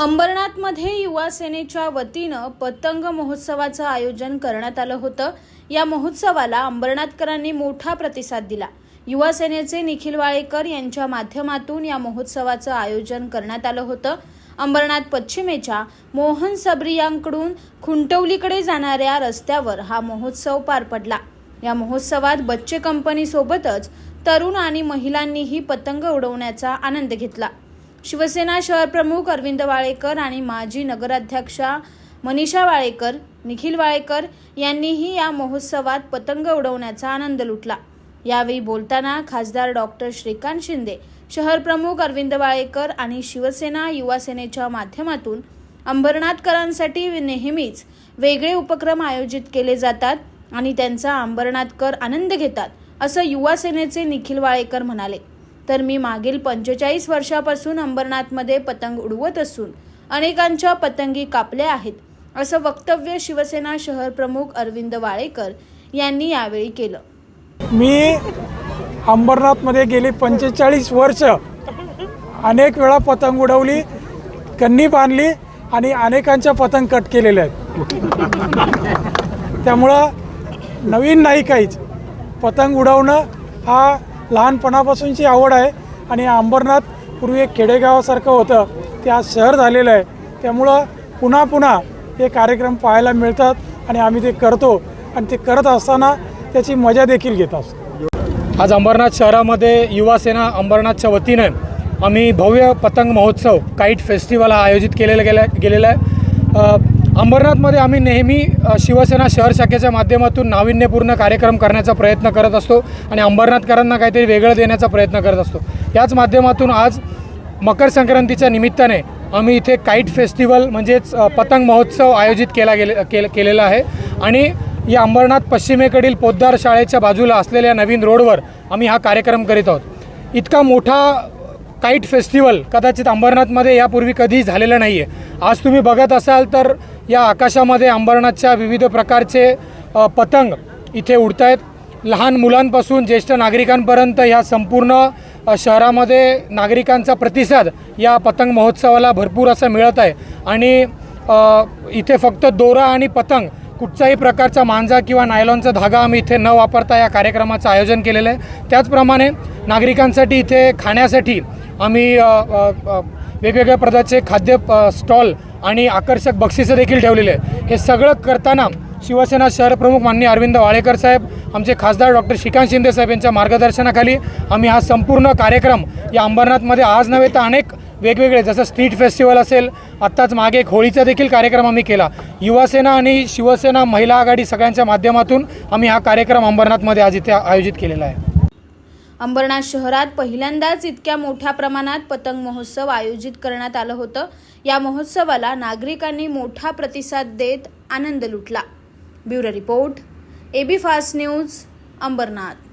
अंबरनाथमध्ये युवासेनेच्या वतीनं पतंग महोत्सवाचं आयोजन करण्यात आलं होतं. या महोत्सवाला अंबरनाथकरांनी मोठा प्रतिसाद दिला. युवासेनेचे निखिल वाळेकर यांच्या माध्यमातून या महोत्सवाचं आयोजन करण्यात आलं होतं. अंबरनाथ पश्चिमेच्या मोहन सबरियांकडून खुंटवलीकडे जाणाऱ्या रस्त्यावर हा महोत्सव पार पडला. या महोत्सवात बच्चे कंपनीसोबतच तरुण आणि महिलांनीही पतंग उडवण्याचा आनंद घेतला. शिवसेना शहर प्रमुख अरविंद वाळेकर आणि माजी नगराध्यक्षा मनीषा वाळेकर निखिल वाळेकर यांनीही या महोत्सवात पतंग उडवण्याचा आनंद लुटला. यावेळी बोलताना खासदार डॉक्टर श्रीकांत शिंदे शहर प्रमुख अरविंद वाळेकर आणि शिवसेना युवा सेनेच्या माध्यमातून अंबरनाथकरांसाठी नेहमीच वेगळे उपक्रम आयोजित केले जातात आणि त्यांचा अंबरनाथकर आनंद घेतात असं युवा सेनेचे निखिल वाळेकर म्हणाले. तर मी मागील पंचेचाळीस वर्षापासून अंबरनाथमध्ये पतंग उडवत असून अनेकांच्या पतंगी कापल्या आहेत असं वक्तव्य शिवसेना शहर प्रमुख अरविंद वाळेकर यांनी यावेळी केलं. मी अंबरनाथमध्ये गेली पंचेचाळीस वर्ष. अनेक वेळा पतंग उडवली कन्नी बांधली आणि अनेकांच्या पतंग कट केलेल्या आहेत. त्यामुळं नवीन नाही काहीच. पतंग उडवणं हा लहानपणापासूनची आवड आहे. आणि अंबरनाथ पूर्वी एक खेडेगावासारखं होतं. ते आज शहर झालेलं आहे. त्यामुळं पुन्हा पुन्हा हे कार्यक्रम पाहायला मिळतात आणि आम्ही ते करतो. आणि ते करत असताना त्याची मजा देखील घेत असतो. आज अंबरनाथ शहरामध्ये युवासेना अंबरनाथच्या वतीनं आम्ही भव्य पतंग महोत्सव काईट फेस्टिवल हा आयोजित केलेला गेला गेलेला आहे. अंबरनाथमध्ये आम्ही नेहमी शिवसेना शहर शाखेच्या माध्यमातून नाविन्यपूर्ण कार्यक्रम करण्याचा प्रयत्न करत असतो आणि अंबरनाथकरांना काहीतरी वेगळं देण्याचा प्रयत्न करत असतो. याच माध्यमातून आज मकर संक्रांतीच्या निमित्ताने आम्ही इथे काईट फेस्टिवल म्हणजेच पतंग महोत्सव आयोजित केला गेले केल केलेला आहे. आणि या अंबरनाथ पश्चिमेकडील पोद्दार शाळेच्या बाजूला असलेल्या नवीन रोडवर आम्ही हा कार्यक्रम करीत आहोत. इतका मोठा काईट फेस्टिवल कदाचित अंबरनाथमध्ये यापूर्वी कधी झालेलं नाही आहे आज तुम्ही बघत असाल तर या आकाशामध्ये अंबरनाथच्या विविध प्रकारचे पतंग इथे उडत आहेत लहान मुलांपासून ज्येष्ठ नागरिकांपर्यंत ह्या संपूर्ण शहरामध्ये नागरिकांचा प्रतिसाद या पतंग महोत्सवाला भरपूर असा मिळत आहे. आणि इथे फक्त दोरा आणि पतंग कुठच्याही प्रकारचा मांजा किंवा नायलॉनचा धागा आम्ही इथे न वापरता या कार्यक्रमाचं आयोजन केलेलं आहे. त्याचप्रमाणे नागरिकांसाठी इथे खाण्यासाठी आम्ही वेगवेगळ्या प्रकारचे खाद्य स्टॉल आणि आकर्षक बक्षिसं देखील ठेवलेले आहे हे सगळं करताना शिवसेना शहर प्रमुख माननीय अरविंद वाळेकर साहेब आमचे खासदार डॉक्टर श्रीकांत शिंदे साहेब यांच्या मार्गदर्शनाखाली आम्ही हा संपूर्ण कार्यक्रम या अंबरनाथमध्ये आज नव्हे तर अनेक वेगवेगळे जसं स्ट्रीट फेस्टिवल असेल आत्ताच मागे एक होळीचा देखील कार्यक्रम आम्ही केला. युवासेना आणि शिवसेना महिला आघाडी सगळ्यांच्या माध्यमातून आम्ही हा कार्यक्रम अंबरनाथमध्ये आज इथे आयोजित केलेला आहे. अंबरनाथ शहरात पहिल्यांदाच इतक्या मोठ्या प्रमाणात पतंग महोत्सव आयोजित करण्यात आलं होतं. या महोत्सवाला नागरिकांनी मोठा प्रतिसाद देत आनंद लुटला. Bureau report AB fast news Ambernath.